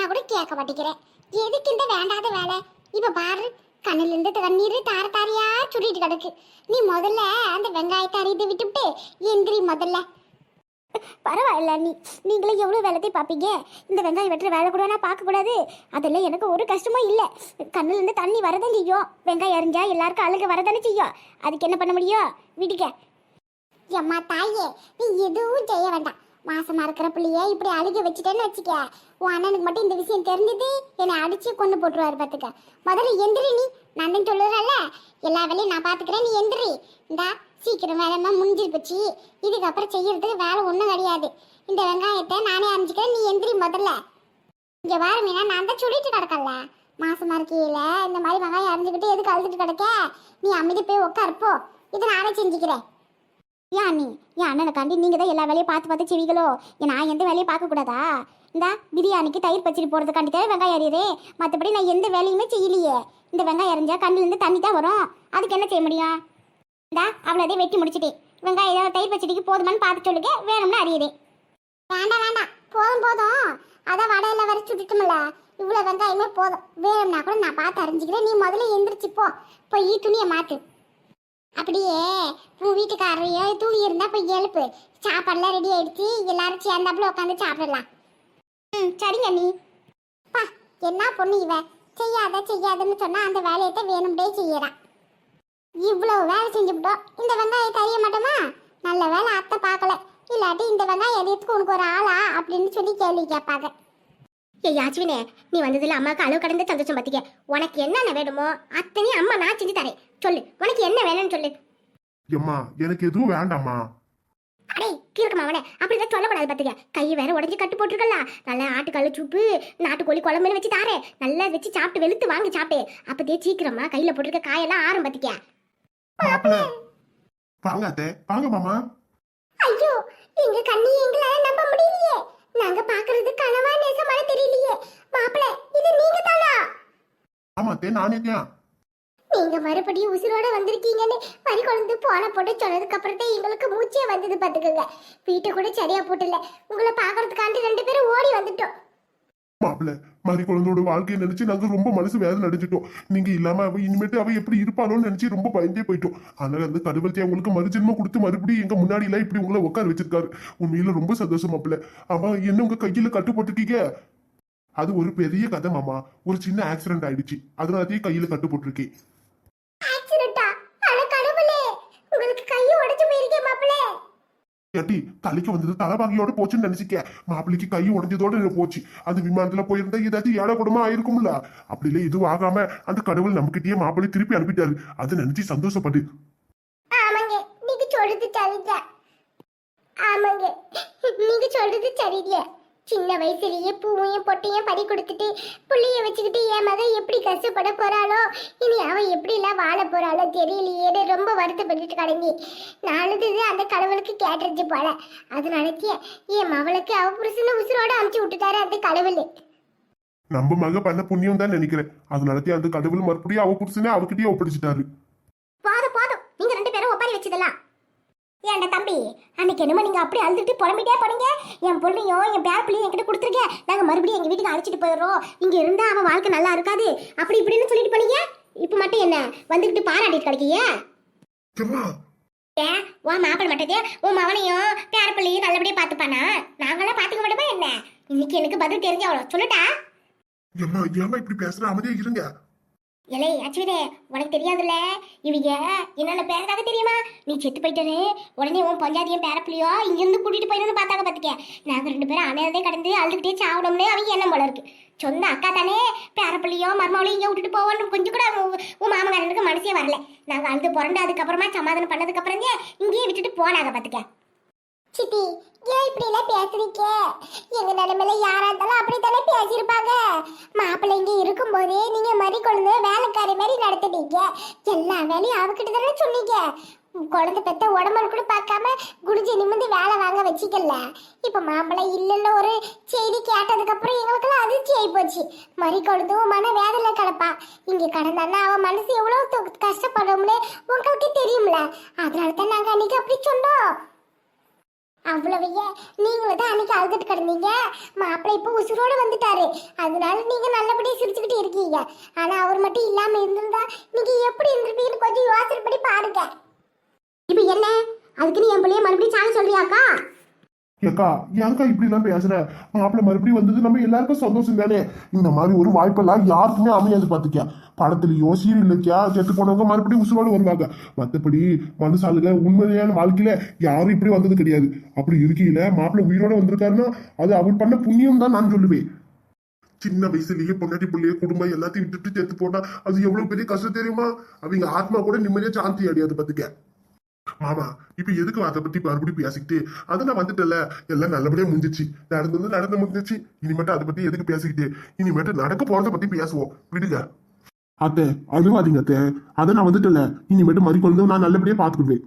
சொன்னா கூட கேட்க மாட்டேங்கிறேன். எதுக்கு இந்த வேண்டாத வேலை? இப்ப பாரு கண்ணில் இருந்து தண்ணீர் தார தாரியா சுட்டிட்டு கிடக்கு. நீ முதல்ல அந்த வெங்காயத்தை அறிந்து விட்டுவிட்டு எந்திரி முதல்ல. பரவாயில்ல நீ நீங்களே எவ்வளோ வேலைத்தை பார்ப்பீங்க? இந்த வெங்காயம் வெட்டுற வேலை கூட நான் பார்க்கக்கூடாது அதெல்லாம் எனக்கு ஒரு கஷ்டமும் இல்லை. கண்ணுலேருந்து தண்ணி வரதான் செய்யும். வெங்காயம் அறிஞ்சா எல்லாருக்கும் அழுக வரதானே செய்யும். அதுக்கு என்ன பண்ண முடியும்? விடுங்க எம்மா தாயே நீ எதுவும் செய்ய வேண்டாம். மாசமா இருக்கிற பிள்ளைய இப்படி அழுக வச்சுட்டேன்னு வச்சுக்க. உன் அண்ணனுக்கு மட்டும் இந்த விஷயம் தெரிஞ்சது என்னை அடிச்சு கொண்டு போட்டுருவாரு பார்த்துக்க முதல்ல எந்திரி நீ. நான் தான் எல்லா வேலையும் நான் பார்த்துக்கிறேன் நீ எந்திரி. இந்தா சீக்கிரம் வேலைமா முடிஞ்சிரு போச்சு. இதுக்கப்புறம் செய்யறதுக்கு வேலை ஒன்றும் கிடையாது. இந்த வெங்காயத்தை நானே அரைஞ்சிக்கிறேன் நீ எந்திரி முதல்ல. இங்க பாரு நான் தான் சொல்லிட்டு கிடக்கல மாசமா இருக்கையில இந்த மாதிரி வெங்காயம் அரைஞ்சுக்கிட்டு எதுக்கு அழுதுட்டு கிடக்க? நீ அமைதி போய் உட்காருப்போ இதை நானே செஞ்சுக்கிறேன். ஏன் நீ என் அண்ணனை காண்டி தான் எல்லா வேலையும் பார்த்து பார்த்து செய்வீங்களோ? நான் எந்த வேலையும் பார்க்கக்கூடாதா? இந்த பிரியாணிக்கு தயிர் பச்சடி போடுறதுக்காண்டி தான் வெங்காயம் அறியுது மற்றபடி நான் எந்த வேலையுமே செய்யலையே. இந்த வெங்காயம் அறிஞ்சா கண்ணிலேருந்து தண்ணி தான் வரும். அதுக்கு என்ன செய்ய முடியும்? இந்தா அவ்வளோதே வெட்டி முடிச்சிட்டேன். வெங்காயம் ஏதாவது தயிர் பச்சடிக்கு போதுமான்னு பார்த்து சொல்லுங்க. வேணும்னு அறியுது வேண்டாம் வேண்டாம். போதும் போதும். அதான் வடையில வரை சுட்டுட்டுமில்ல இவ்வளோ வெங்காயமே போதும். வேணும்னா கூட நான் பார்த்து அறிஞ்சிக்கிறேன் நீ முதல்ல எந்திரிச்சு போ. போய் துணியை மாற்று அப்படியே உன் வீட்டுக்காரையோ தூங்கி இருந்தா போய் எழுப்பு. சாப்பாடுலாம் ரெடி ஆயிடுச்சு. எல்லாரும் சேர்ந்தாப்புல உட்காந்து சாப்பிடலாம். ம் சரிங்க நீ பா என்ன பொண்ணு இவ? செய்யாத செய்யாதுன்னு சொன்னா அந்த வேலையத்தை வேணும்டே செய்யறான் இவ்வளவு வேலை செஞ்சுவிட்டோம் இந்த வெங்காயத்தை அறிய மாட்டோமா? நல்ல வேலை அத்தை பார்க்கல. இல்லாட்டி இந்த வெங்காயம் எதுக்கு உனக்கு ஒரு ஆளா? அப்படின்னு சொல்லி கேள்வி கேட்பாங்க. ஏய் யாச்சுவினே நீ வந்ததுல அம்மாவுக்கு அளவு கடந்த சந்தோஷம் பார்த்திக்க உனக்கு என்னென்ன வேணுமோ அத்தனையும் அம்மா நான் செஞ்சு தரேன். சொல்லு உனக்கு என்ன வேணும்னு சொல்லு. எம்மா எனக்கு எதுவும் வேண்டாம்மா. அடே கீழக்கமா அவனே. அப்படிதான் சொல்லக்கூடாது பார்த்துக்க கை வேற உடஞ்சி கட்டு போட்டிருக்கல நல்லா ஆட்டுக்கல்ல சூப்பு நாட்டுக்கோழி குழம்புன்னு வச்சு தாரேன். நல்லா வச்சு சாப்பிட்டு வெளுத்து வாங்கி சாப்பிட்டு அப்பதே சீக்கிரமா கையில போட்டிருக்க காயெல்லாம் ஆறும் பார்த்திக்க வாங்க அத்தை. வாங்க மாமா. ஐயோ எங்க கண்ணி எங்களால நம்ப முடியலையே. நாங்க பாக்குறது கனவா நேசமான தெரியலையே. மாப்பிள இது நீங்க தானா? ஆமா அத்தை நானே தான் நீங்க மறுபடியும் உசுரோட வந்திருக்கீங்கன்னு வரி கொழுந்து போன போட்டு சொன்னதுக்கு அப்புறம் தான் எங்களுக்கு மூச்சே வந்தது பாத்துக்கோங்க. வீட்டை கூட சரியா போட்டல. உங்களை பாக்குறதுக்காண்டி ரெண்டு பேரும் ஓடி வந்துட்டோம். மாப்பிள்ள மாதிரி குழந்தையோட வாழ்க்கையை நினைச்சு நாங்க ரொம்ப மனசு வேதனை அடைஞ்சிட்டோம். நீங்க இல்லாம அவ இனிமேட்டு அவ எப்படி இருப்பானோன்னு நினைச்சு ரொம்ப பயந்தே போயிட்டோம். அதனால அந்த கடவுள்த்தையும் உங்களுக்கு மறுஜென்மம் கொடுத்து மறுபடியும் எங்க முன்னாடி எல்லாம் இப்படி உங்களை உட்கார வச்சிருக்காரு. உண்மையில ரொம்ப சந்தோஷம் மாப்பிள்ள அவ என்ன உங்க கையில கட்டு போட்டிருக்கீங்க? அது ஒரு பெரிய கதை மாமா. ஒரு சின்ன ஆக்சிடென்ட் ஆயிடுச்சு. அதனாலத்தையும் கையில கட்டு போட்டிருக்கேன் ஆக்சிடென்ட்டா அட கடவுளே உங்களுக்கு கையை உடைச்சு போயிருக்கே மாப்பிளே ஏட்டி தலைக்கு வந்தது தலைவாங்கியோட போச்சுன்னு நினைச்சிக்க. மாப்பிள்ளைக்கு கை உடஞ்சதோட போச்சு. அந்த விமானத்துல போயிருந்தா ஏதாச்சும் ஏழை குடும்பம் ஆயிருக்கும்ல. அப்படி இல்லை இதுவும் ஆகாம அந்த கடவுள் நம்மகிட்டயே மாப்பிள்ளை திருப்பி அனுப்பிட்டாரு. அதை நினைச்சு சந்தோஷப்பட்டு ஆமாங்க நீங்க சொல்றது சரிங்க சின்ன வயசுலயே பூவையும் பொட்டையும் பறி கொடுத்துட்டு புள்ளைய வச்சுக்கிட்டு என் மகன் எப்படி கஷ்டப்பட போறாளோ இனி அவன் எப்படி எல்லாம் வாழ போறாளோ தெரியலையேன்னு ரொம்ப வருத்தப்பட்டுட்டு கடங்கி நானுது அந்த கடவுளுக்கு கேட்டுருச்சு போல. அதனாலக்கு என் மவளுக்கு அவ புருஷனை உசுரோட அமுச்சு விட்டுட்டாரு அந்த கடவுள். நம்ம மக பண்ண புண்ணியம் தான் நினைக்கிறேன். அதனாலத்தையும் அந்த கடவுள் மறுபடியும் அவ புருஷனே அவகிட்டயே ஒப்படைச்சிட்டாரு. போதும் போதும். நீங்க ரெண்டு பேரும் ஒப்பாரி வச்சதெல்லாம். ஏன்டா தம்பி அன்னைக்கு என்னமோ நீங்க அப்படி அழுதுட்டு புலம்பிட்டே போனீங்க. என் பிள்ளையும் என் பேர பிள்ளையும் என்கிட்ட கொடுத்துருக்கேன் நாங்க மறுபடியும் எங்க வீட்டுக்கு அழைச்சிட்டு போயிடுறோம். இங்க இருந்தா அவன் வாழ்க்கை நல்லா இருக்காது. அப்படி இப்படின்னு சொல்லிட்டு போனீங்க? இப்ப மட்டும் என்ன? வந்துகிட்டு பாராட்டிட்டு ஏன் உன் மாப்பிள்ளை மட்டும் உன் மவனையும் பேர பிள்ளையும் நல்லபடியா பாத்துப்பானா நாங்களாம் பாத்துக்க மாட்டோமா என்ன? இன்னைக்கு எனக்கு பதில் தெரிஞ்ச அவ்வளோ சொல்லட்டா? ஏமா இப்படி பேசுற? அமைதியா இருங்க. இலை அச்சுவிதே உனக்கு தெரியாதுல்ல? இவங்க என்னென்ன பேரதாக தெரியுமா? நீ செத்து போயிட்டனே. உடனே உன் பஞ்சாதியும் பேரப்பிள்ளையோ இங்கிருந்து கூட்டிட்டு போயிடணும்னு பார்த்தாங்க பார்த்துக்க நாங்கள் ரெண்டு பேரும் அமைதியே கடந்து அழுதுகிட்டே சாப்பிடணும்னு அவங்க என்ன போல இருக்கு. சொந்த அக்கா தானே பேரப்பிள்ளையோ மருமவளையும் இங்கே விட்டுட்டு போவோன்னு கொஞ்சம் கூட உன் உன் மனசே வரல. நாங்கள் அழுது புரண்டு அதுக்கப்புறமா சமாதானம் பண்ணதுக்கப்புறம் இங்கேயே விட்டுட்டு போனாங்க பார்த்துக்க சித்தி ஏன் இப்படி எல்லாம் பேசுறீங்க? எங்க நிலைமையில யாரா இருந்தாலும் அப்படித்தானே பேசியிருப்பாங்க. மாப்பிள்ளை இங்க இருக்கும்போதே நீங்க மறி கொழுந்து வேலைக்காரி மாதிரி நடத்திட்டீங்க. எல்லா வேலையும் அவகிட்ட தானே சொன்னீங்க. குழந்தை பெத்த உடம்பு கூட பார்க்காம குடிஞ்சு நிமிந்து வேலை வாங்க வச்சிக்கல. இப்ப மாப்பிள்ளை இல்லைன்னு ஒரு செய்தி கேட்டதுக்கு அப்புறம் எங்களுக்கெல்லாம் அதிர்ச்சி ஆகி போச்சு. மறி கொழுந்தும் மன வேதனை கிடப்பா. இங்க கடந்தான்னா அவன் மனசு எவ்வளவு து- கஷ்டப்படும்னு உங்களுக்கு தெரியும்ல. அதனால தான் நாங்க அன்னைக்கு அப்படி சொன்னோம். அவ்வளவையே. நீங்களும் தான் அன்னைக்கு அழுதுட்டு கிடந்தீங்க. மாப்பிள்ளை இப்போ உசுரோட வந்துட்டாரு. அதனால நீங்க நல்லபடியா சிரிச்சுக்கிட்டு இருக்கீங்க. ஆனா அவர் மட்டும் இல்லாம இருந்திருந்தா நீங்க எப்படி இருந்திருப்பீங்கன்னு கொஞ்சம் யோசனை பண்ணி பாருங்க. இப்போ என்ன? அதுக்கு நீ என் பிள்ளைய மறுபடியும் சாங்க சொல்றியாக்கா? ஏக்கா யாருக்கா இப்படி எல்லாம் பேசுற? மாப்பிள்ள மறுபடியும் வந்தது நம்ம எல்லாருக்கும் சந்தோஷம் தானே? இந்த மாதிரி ஒரு வாய்ப்பெல்லாம் யாருக்குமே அமையாது பாத்துக்கியா? படத்துலயோ சீரியல்லையா செத்து போனவங்க மறுபடியும் உசுரோடு வருவாங்க. மத்தபடி மனுஷாளுங்க உண்மையான வாழ்க்கையில யாரும் இப்படி வந்தது கிடையாது. அப்படி இருக்கையில மாப்பிள்ள உயிரோட வந்திருக்காருன்னா அது அவர் பண்ண புண்ணியம் தான் நான் சொல்லுவேன். சின்ன வயசுலயே பொண்டாட்டி பிள்ளைய குடும்பம் எல்லாத்தையும் விட்டுட்டு செத்து போனா அது எவ்வளவு பெரிய கஷ்டம் தெரியுமா? அவங்க ஆத்மா கூட நிம்மதியா சாந்தி அடையாது பாத்துக்க. மாமா இப்ப எதுக்கு அதை பத்தி மறுபடியும் பேசிக்கிட்டு? அதெல்லாம் நான் வந்துட்டல எல்லாம் நல்லபடியா முடிஞ்சிச்சு. நடந்தது நடந்து முடிஞ்சிச்சு. இனிமேட்டு அதை பத்தி எதுக்கு பேசிக்கிட்டு? இனிமேட்டு நடக்க போறத பத்தி பேசுவோம். விடுங்க. அத்தை அழுவாதீங்க அத்தை. அதை நான் வந்துட்டல இனிமேட்டு மறுக்கொண்டு நான் நல்லபடியா பாத்துக்கிடுவேன்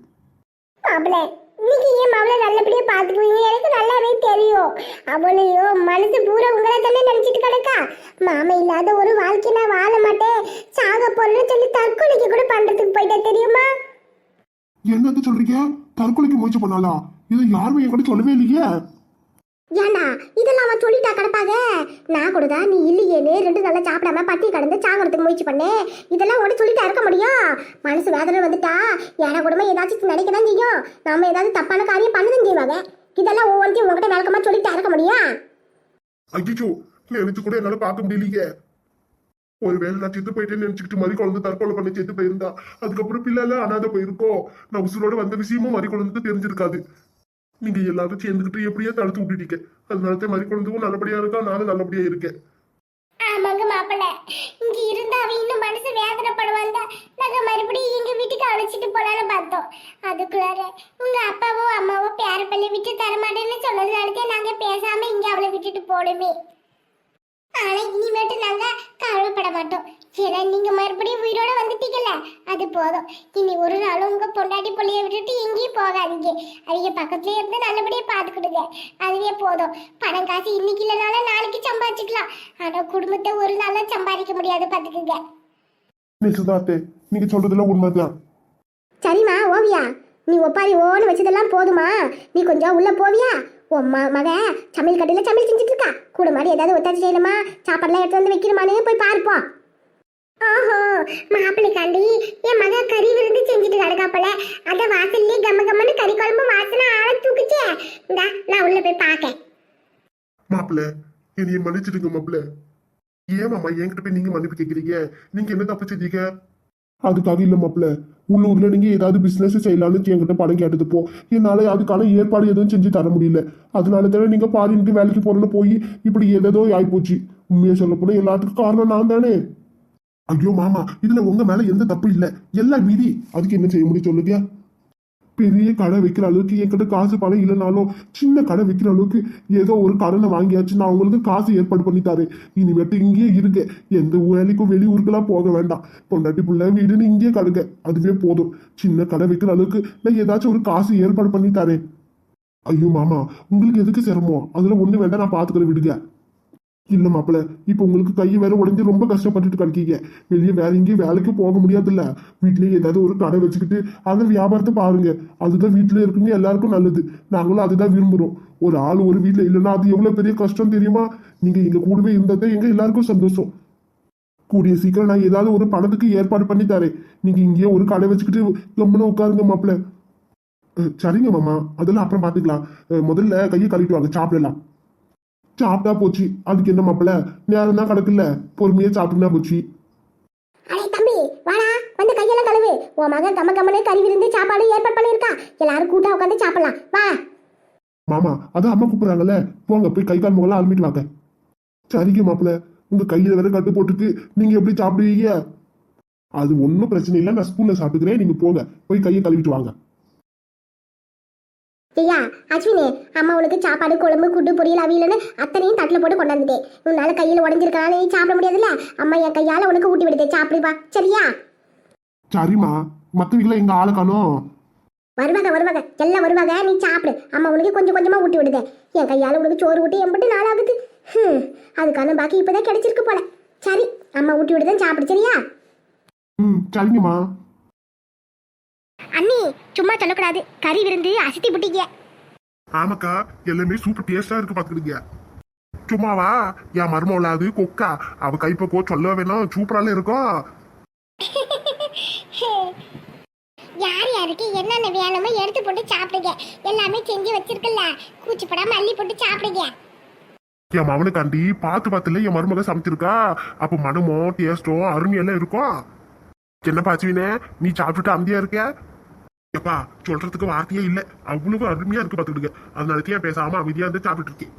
நீங்க ஏன் நல்லபடியா பாத்துக்குவீங்க எனக்கு நல்லாவே தெரியும். அவளையும் மனசு பூரா உங்களை தானே நினைச்சிட்டு கிடக்கா? மாமா இல்லாத ஒரு வாழ்க்கை நான் வாழ மாட்டேன். சாக போறேன்னு சொல்லி தற்கொலைக்கு கூட பண்றதுக்கு போயிட்டேன் தெரியுமா? என்னது சொல்றீங்க? தற்கொலைக்கு முயற்சி பண்ணாலா இது யாருமே என் கூட சொல்லவே இல்லையே. ஏண்டா இதெல்லாம் அவன் சொல்லிட்டா கிடப்பாக? நான் கூட தான் நீ இல்லையேன்னு ரெண்டு நாளா சாப்பிடாம பட்டி கடந்து சாகிறதுக்கு முயற்சி பண்ணேன் இதெல்லாம் உடனே சொல்லிட்டா இருக்க முடியும்? மனசு வேதனை வந்துட்டா? ஏடா குடும்பம் ஏதாச்சும் நினைக்க தான் செய்யும். நம்ம ஏதாவது தப்பான காரியம் பண்ணதும் செய்வாங்க. இதெல்லாம் ஒவ்வொன்றையும் உங்ககிட்ட விளக்கமா சொல்லிட்டா இருக்க முடியும்? ஐயோ நினைச்சு கூட என்னால பார்க்க முடியலையே. ஒருவேளை நான் செத்து போயிட்டேன்னு நினைச்சுக்கிட்டு மறி குழந்தை தற்கொலை பண்ணி செத்து போயிருந்தா. அதுக்கப்புறம் பிள்ளைல அனாதை போயிருக்கோம் நான் உசுரோட வந்த விஷயமும் மறி குழந்தைக்கு தெரிஞ்சிருக்காது. நீங்க எல்லாரும் சேர்ந்துக்கிட்டு எப்படியோ தடுத்து விட்டுட்டீங்க. அதனால தான் மறி குழந்தைக்கும் நல்லபடியா இருக்கா? நானும் நல்லபடியா இருக்கேன். ஆமாங்க மாப்பிள்ள. இங்க இருந்தா அவ இன்னும் மனசு வேதனைப்படுவாங்க. நாங்க மறுபடியும் எங்க வீட்டுக்கு அழைச்சிட்டு போலான்னு பார்த்தோம். அதுக்குள்ளார உங்க அப்பாவோ அம்மாவோ பேர பள்ளி விட்டு தரமாட்டேன்னு சொன்னதுனால நாங்க பேசாம இங்க அவளை விட்டுட்டு போடுமே ஆனா இனிமேட்டு நாங்க கவலைப்பட மாட்டோம். ஏன்னா நீங்க மறுபடியும் உயிரோட வந்துட்டீங்கல்ல? அது போதும். இனி ஒரு நாளும் உங்க பொண்டாட்டி பிள்ளைய விட்டுட்டு எங்கேயும் போகாதீங்க. அவங்க பக்கத்துலயே இருந்து நல்லபடியா பாத்துக்கிடுங்க. அதுவே போதும். பணம் காசு இன்னைக்கு இல்லைனாலும் நாளைக்கு சம்பாதிச்சுக்கலாம். ஆனா குடும்பத்தை ஒரு நாளா சம்பாதிக்க முடியாது பாத்துக்குங்க. நிசுதாத்தே நீங்க சொல்றதுல உண்மைதான். சரிம்மா ஓவியா. நீ ஒப்பாரி ஓன்னு வச்சதெல்லாம் போதுமா? நீ கொஞ்சம் உள்ள போவியா? உன் ம மக சமையல் கடையில் சமையல் செஞ்சுட்டு இருக்கா கூட மாதிரி ஏதாவது ஒத்தாச்சு செய்யணுமா? சாப்பாடுலாம் எடுத்து வந்து வைக்கணுமானே போய் பார்ப்போம் ஓஹோ மாப்பிள்ளைக்காண்டி என் மக கறி விருந்து செஞ்சுட்டு கிடக்காப்பல அத வாசல்லே கம்ம கம்மன்னு கறி குழம்பு வாசனை ஆள தூக்குச்சே. இந்தா நான் உள்ள போய் பார்க்கேன் மாப்பிள்ள என்னைய மன்னிச்சிடுங்க மாப்பிள்ள. ஏன் மாமா என்கிட்ட போய் நீங்க மன்னிப்பு கேக்குறீங்க? நீங்க என்ன தப்பு செஞ்சீங்க? அதுக்காக இல்லை மாப்பிள்ள. உள்ளூர்ல நீங்க ஏதாவது பிசினஸ் செய்யலாம்னு என்கிட்ட பணம் கேட்டது போ. என்னால அதுக்கான ஏற்பாடு எதுவும் செஞ்சு தர முடியல. அதனால தானே நீங்க பாரினுக்கு வேலைக்கு போறேன்னு போய் இப்படி ஏதேதோ ஆயிப்போச்சு. உண்மையை சொல்ல போனா எல்லாத்துக்கும் காரணம் நான் தானே. ஐயோ மாமா இதுல உங்க மேல எந்த தப்பு இல்லை. எல்லாம் விதி அதுக்கு என்ன செய்ய முடியும் சொல்லுதியா பெரிய கடை வைக்கிற அளவுக்கு என்கிட்ட காசு பணம் இல்லைனாலும் சின்ன கடை வைக்கிற அளவுக்கு ஏதோ ஒரு கடனை வாங்கியாச்சு நான் உங்களுக்கு காசு ஏற்பாடு பண்ணித்தாரு இனிமேட்டு இங்கேயே இருக்க எந்த வேலைக்கும் வெளியூருக்கெல்லாம் போக வேண்டாம். பொண்டாட்டி பிள்ளை வீடுன்னு இங்கேயே கடுங்க. அதுவே போதும். சின்ன கடை வைக்கிற அளவுக்கு நான் ஏதாச்சும் ஒரு காசு ஏற்பாடு பண்ணித்தாரேன் ஐயோ மாமா உங்களுக்கு எதுக்கு சிரமம்? அதில் ஒன்றும் வேண்டாம் நான் பாத்துக்கிறேன் விடுங்க. இல்ல மாப்பிள்ள இப்ப உங்களுக்கு கை வேற உடஞ்சி ரொம்ப கஷ்டப்பட்டுட்டு கிடைக்கீங்க. வெளியே வேற எங்கேயும் வேலைக்கு போக முடியாதுல்ல. வீட்லயே ஏதாவது ஒரு கடை வச்சுக்கிட்டு அந்த வியாபாரத்தை பாருங்க. அதுதான் வீட்டுல இருக்குங்க எல்லாருக்கும் நல்லது. நாங்களும் அதுதான் விரும்புறோம். ஒரு ஆள் ஒரு வீட்டுல இல்லைன்னா அது எவ்வளவு பெரிய கஷ்டம் தெரியுமா? நீங்க எங்க கூடவே இருந்ததே எங்க எல்லாருக்கும் சந்தோஷம். கூடிய சீக்கிரம் நான் ஏதாவது ஒரு பணத்துக்கு ஏற்பாடு பண்ணி தரேன். நீங்க இங்கேயே ஒரு கடை வச்சுக்கிட்டு கம்முன்னு உட்காருங்க மாப்பிள்ள சரிங்க மாமா. அதெல்லாம் அப்புறம் பாத்துக்கலாம். முதல்ல கையை கழுவிட்டு வாங்க. சாப்பிடலாம். சாப்பிட்டா போச்சு. அதுக்கு என்ன மாப்பிள்ள நேரம் தான் கிடக்குல்ல. பொறுமையா சாப்பிட்டுனா போச்சு. அடே தம்பி வாடா. வந்து கையெல்லாம் கழுவு. உன் மகன் கம்ம கம்மனே கறி விருந்து சாப்பாடு ஏற்பாடு பண்ணியிருக்கா எல்லாரும் கூட்டா உட்காந்து சாப்பிடலாம். வா. மாமா அதான் அம்மா கூப்பிடுறாங்கல்ல. போங்க போய் கை கால் முகலாம் அலமிட்டு வாங்க. சரிங்க மாப்பிள்ள உங்க கையில வேற கட்டு போட்டுக்கு நீங்க எப்படி சாப்பிடுவீங்க? அது ஒன்றும் பிரச்சனை இல்லை. நான் ஸ்பூன்ல சாப்பிட்டுக்கிறேன். நீங்க போங்க. போய் கையை கழுவிட்டு வாங்க. ஐயா அஸ்வினி அம்மா உனக்கு சாப்பாடு குழம்பு குட்டு பொரியல் அவியல்னு அத்தனையும் தட்டில் போட்டு கொண்டாந்துட்டேன் உன்னால கையில் உடஞ்சிருக்கனால நீ சாப்பிட முடியாதுல்ல? அம்மா என் கையால உனக்கு ஊட்டி விடுதே சாப்பிடுப்பா சரியா? சரிம்மா மற்றவங்கள எங்க ஆளை காணோம். வருவாங்க வருவாங்க எல்லாம் வருவாங்க நீ சாப்பிடு. அம்மா உனக்கு கொஞ்சம் கொஞ்சமா ஊட்டி விடுதே. என் கையால உனக்கு சோறு ஊட்டி எம்பிட்டு நாளாகுது ஹம், அதுக்கான பாக்கி இப்பதான் கிடைச்சிருக்கு போல. சரி அம்மா ஊட்டி விடுதேன் சாப்பிடு சரியா? ம் சரிங்கம்மா. சும்மா சொல்லக்கூடாது. கறி விருந்து அசத்தி புட்டிக்க. ஆமாக்கா எல்லாமே சூப்பர் டேஸ்டா இருக்கு பாத்துக்கிடுங்க. சும்மாவா? என் மருமவள அது கொக்கா. அவ கைப்பக்கோ சொல்ல வேணாம் சூப்பரால இருக்கும் யார் யாருக்கு என்னென்ன வேணுமோ எடுத்து போட்டு சாப்பிடுங்க. எல்லாமே செஞ்சு வச்சிருக்கல கூச்சிப்படாம அள்ளி போட்டு சாப்பிடுங்க. என் மவனுக்காண்டி பார்த்து பார்த்துல என் மருமக சமைச்சிருக்கா. அப்ப மனமோ டேஸ்டும் அருமையெல்லாம் இருக்கும் என்ன பாச்சுவினே நீ சாப்பிட்டுட்டு அமைதியா இருக்க? எப்பா சொல்றதுக்கு வார்த்தையே இல்ல. அவ்வளவு அருமையா இருக்கு பாத்துக்கிடுங்க அதனால பேசாம அமைதியா இருந்து சாப்பிட்டு இருக்கேன்.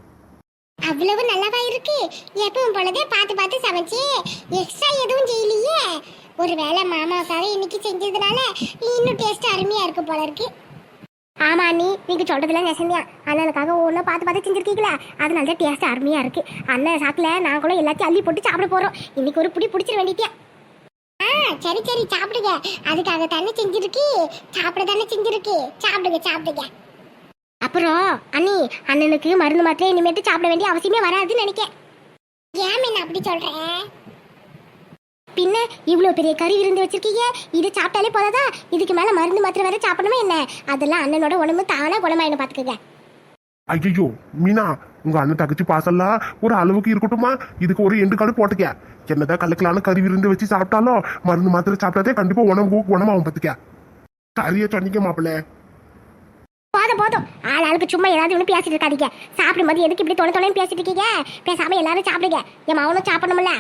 அவ்வளவு நல்லவா இருக்கு? எப்பவும் போலதே பார்த்து பார்த்து சமைச்சு எக்ஸ்ட்ரா எதுவும் செய்யலையே? ஒருவேளை மாமாவுக்காக இன்னைக்கு செஞ்சதுனால இன்னும் டேஸ்ட் அருமையா இருக்கு போல இருக்கு. ஆமா நீ நீங்க சொல்றதுல நெசந்தியா அண்ணனுக்காக ஒன்றும் பார்த்து பார்த்து செஞ்சிருக்கீங்களா? அதனால தான் டேஸ்ட் அருமையா இருக்கு. அண்ணன் சாக்கில் நாங்களும் எல்லாத்தையும் அள்ளி போட்டு சாப்பிட போறோம். இன்னைக்கு ஒரு புடி பிடிச்சிட வேண்டிட்டியா ஆ சரி சரி சாப்பிடுங்க. அதுக்காக தானே செஞ்சிருக்கு. சாப்பிட தானே செஞ்சிருக்கு. சாப்பிடுங்க சாப்பிடுங்க. அப்புறம் அண்ணி அண்ணனுக்கு மருந்து மாத்திரை இனிமேட்டு சாப்பிட வேண்டிய அவசியமே வராதுன்னு நினைக்கிறேன் ஏன் என்ன அப்படி சொல்றேன் பின்ன இவ்வளோ பெரிய கறி விருந்து வச்சிருக்கீங்க. இது சாப்பிட்டாலே போதாதா? இதுக்கு மேலே மருந்து மாத்திரை வேற சாப்பிடணுமே என்ன? அதெல்லாம் அண்ணனோட உடம்பு தானா குணமாயிடும் பாத்துக்கங்க. ஐயோ மீனா உங்க அண்ணன் தகச்சு பாசல்லாம் ஒரு அளவுக்கு இருக்கட்டுமா? இதுக்கு ஒரு எண்டு காடு போட்டுக்க. என்னதான் கலக்கலான கறி விருந்து வச்சு சாப்பிட்டாலும் மருந்து மாத்திரை சாப்பிட்டாதே கண்டிப்பா உணவு குணமாகும் பத்துக்க. சரியா சொன்னீங்க மாப்பிள்ள. போதும் போதும். ஆள் ஆளுக்கு சும்மா ஏதாவது ஒன்று பேசிட்டு இருக்காதீங்க. சாப்பிடும்போது எதுக்கு இப்படி தொலை தொலைன்னு பேசிட்டு இருக்கீங்க? பேசாம எல்லாரும் சாப்பிடுங்க. என் மவனும் சாப்பிடணும்ல.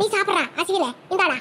நீ சாப்பிட்றா அசிங்களே இந்தாடா.